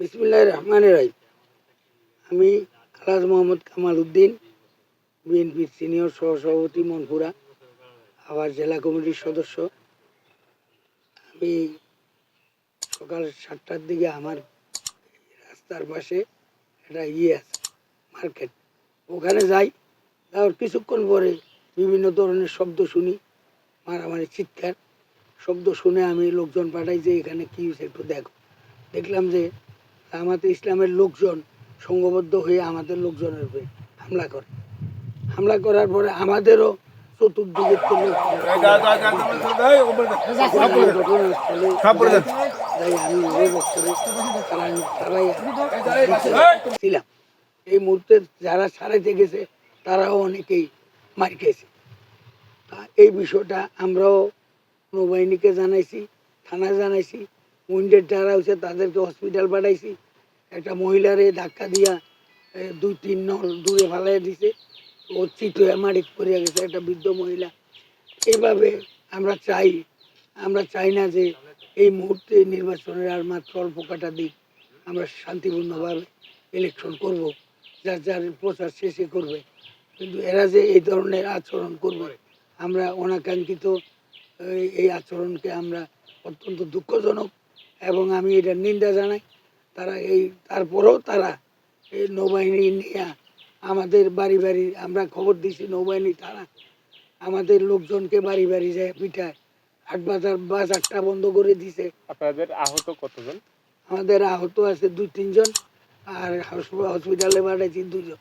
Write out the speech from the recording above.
বিসমুল্লাহ রহমান রাহিম। আমি আলাজ মোহাম্মদ কামাল উদ্দিন, বিএনপির সিনিয়র সহসভাপতি মনপুরা আবার জেলা কমিটির সদস্য। আমি সকাল সাতটার দিকে আমার রাস্তার পাশে একটা ইয়ে আছে, মার্কেট। ওখানে যাই, তারপর কিছুক্ষণ পরে বিভিন্ন ধরনের শব্দ শুনি, মারামারি, চিৎকার। শব্দ শুনে আমি লোকজন পাঠাই যে এখানে কি হয়েছে একটু দেখো। দেখলাম যে আমাদের ইসলামের লোকজন সংঘবদ্ধ হয়ে আমাদের লোকজনের উপরে হামলা করে। হামলা করার পরে আমাদেরও চতুর্দিকে ছিলাম। এই মুহূর্তে যারা সারাইতে গেছে তারাও অনেকেই মার খেয়েছে। এই বিষয়টা আমরাও নৌবাহিনীকে জানাইছি, থানায় জানাইছি উইন্ডেড যারা হয়েছে তাদেরকে হসপিটাল পাঠাইছি। একটা মহিলারে ধাক্কা দিয়া দুই তিন নল দূরে ফালাই দিছে। ও চিত হয়ে পড়িয়া গেছে, একটা বৃদ্ধ মহিলা। এইভাবে আমরা চাই আমরা চাই না যে এই মুহূর্তে নির্বাচনের আর মাত্র অল্প কাটা দিক আমরা শান্তিপূর্ণভাবে ইলেকশন করব, যার যার প্রচার শেষে করবে। কিন্তু এরা যে এই ধরনের আচরণ করবে, আমরা অনাকাঙ্ক্ষিত এই- আচরণকে আমরা অত্যন্ত দুঃখজনক এবং আমি এটা নিন্দা জানাই। তারা এই তারপরেও তারা এই নৌবাহিনী নিয়ে আমাদের বাড়ি বাড়ি আমরা খবর দিছি নৌবাহিনী তারা আমাদের লোকজনকে বাড়ি বাড়ি যায় পিঠায় হাট বাজার বাজারটা বন্ধ করে দিছে আপনাদের আহত কতজন? আমাদের আহত আছে দুই তিনজন। আর হসপিটালে পাঠাইছি দুজন।